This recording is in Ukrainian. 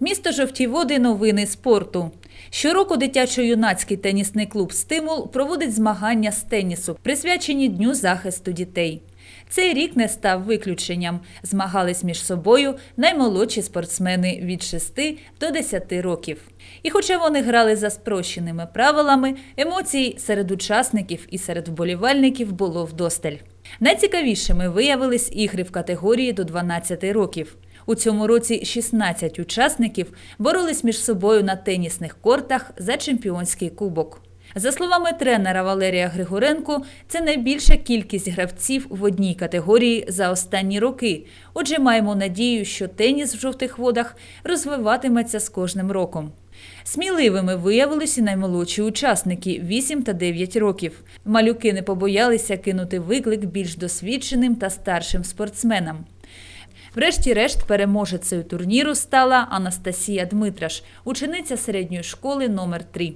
Місто Жовті Води новини спорту. Щороку дитячо-юнацький тенісний клуб Стимул проводить змагання з тенісу, присвячені Дню захисту дітей. Цей рік не став виключенням. Змагались між собою наймолодші спортсмени від 6 до 10 років. І хоча вони грали за спрощеними правилами, емоцій серед учасників і серед вболівальників було вдосталь. Найцікавішими виявились ігри в категорії до 12 років. У цьому році 16 учасників боролись між собою на тенісних кортах за чемпіонський кубок. За словами тренера Валерія Григоренко, це найбільша кількість гравців в одній категорії за останні роки. Отже, маємо надію, що теніс в жовтих водах розвиватиметься з кожним роком. Сміливими виявилися наймолодші учасники 8 та 9 років. Малюки не побоялися кинути виклик більш досвідченим та старшим спортсменам. Врешті-решт переможецею турніру стала Анастасія Дмитраш, учениця середньої школи номер 3